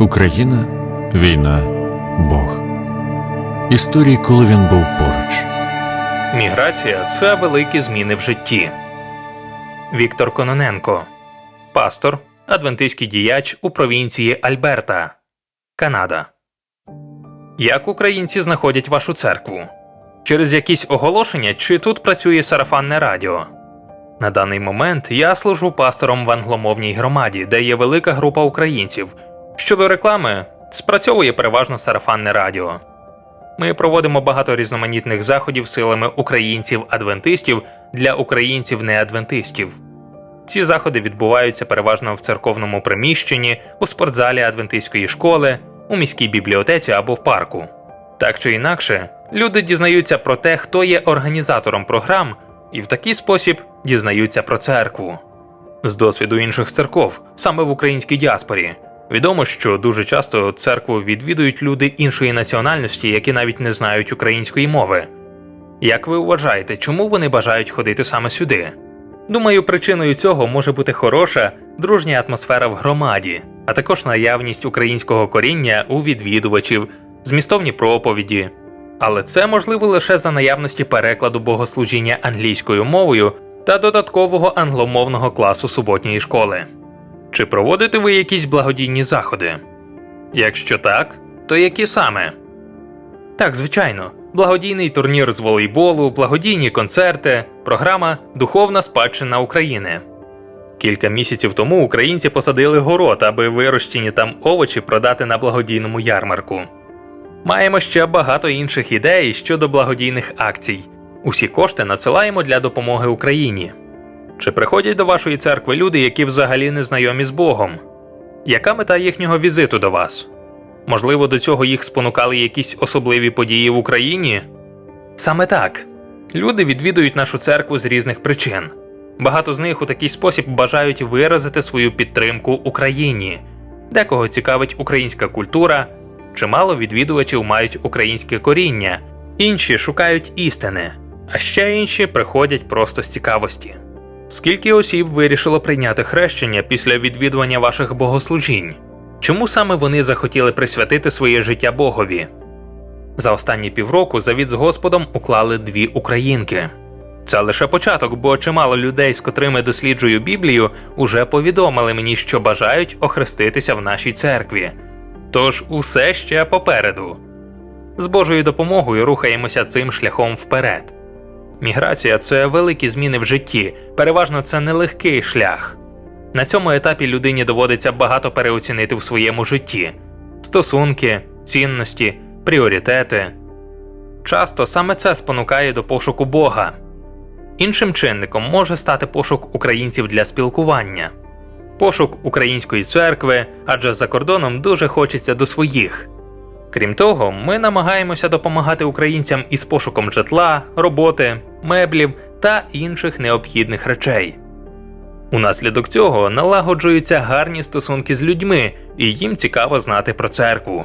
Україна, війна, Бог. Історії, коли він був поруч. Міграція це великі зміни в житті. Віктор Кононенко, пастор, адвентистський діяч у провінції Альберта, Канада. Як українці знаходять вашу церкву? Через якісь оголошення чи тут працює сарафанне радіо? На даний момент я служу пастором в англомовній громаді, де є велика група українців. Щодо реклами, спрацьовує переважно сарафанне радіо. Ми проводимо багато різноманітних заходів силами українців-адвентистів для українців-неадвентистів. Ці заходи відбуваються переважно в церковному приміщенні, у спортзалі адвентистської школи, у міській бібліотеці або в парку. Так чи інакше, люди дізнаються про те, хто є організатором програм, і в такий спосіб дізнаються про церкву. З досвіду інших церков, саме в українській діаспорі, відомо, що дуже часто церкву відвідують люди іншої національності, які навіть не знають української мови. Як ви вважаєте, чому вони бажають ходити саме сюди? Думаю, причиною цього може бути хороша, дружня атмосфера в громаді, а також наявність українського коріння у відвідувачів, змістовні проповіді. Але це можливо лише за наявності перекладу богослужіння англійською мовою та додаткового англомовного класу суботньої школи. Чи проводите ви якісь благодійні заходи? Якщо так, то які саме? Так, звичайно, благодійний турнір з волейболу, благодійні концерти, програма Духовна спадщина України. Кілька місяців тому українці посадили город, аби вирощені там овочі продати на благодійному ярмарку. Маємо ще багато інших ідей щодо благодійних акцій. Усі кошти надсилаємо для допомоги Україні. Чи приходять до вашої церкви люди, які взагалі не знайомі з Богом? Яка мета їхнього візиту до вас? Можливо, до цього їх спонукали якісь особливі події в Україні? Саме так. Люди відвідують нашу церкву з різних причин. Багато з них у такий спосіб бажають виразити свою підтримку Україні. Декого цікавить українська культура, чимало відвідувачів мають українське коріння, інші шукають істини, а ще інші приходять просто з цікавості. Скільки осіб вирішило прийняти хрещення після відвідування ваших богослужінь? Чому саме вони захотіли присвятити своє життя Богові? За останні півроку завіт з Господом уклали дві українки. Це лише початок, бо чимало людей, з котрими досліджую Біблію, уже повідомили мені, що бажають охреститися в нашій церкві. Тож усе ще попереду. З Божою допомогою рухаємося цим шляхом вперед. Міграція це великі зміни в житті, переважно це нелегкий шлях. На цьому етапі людині доводиться багато переоцінити в своєму житті стосунки, цінності, пріоритети. Часто саме це спонукає до пошуку Бога. Іншим чинником може стати пошук українців для спілкування, пошук української церкви, адже за кордоном дуже хочеться до своїх. Крім того, ми намагаємося допомагати українцям із пошуком житла, роботи, меблів та інших необхідних речей. Унаслідок цього налагоджуються гарні стосунки з людьми, і їм цікаво знати про церкву.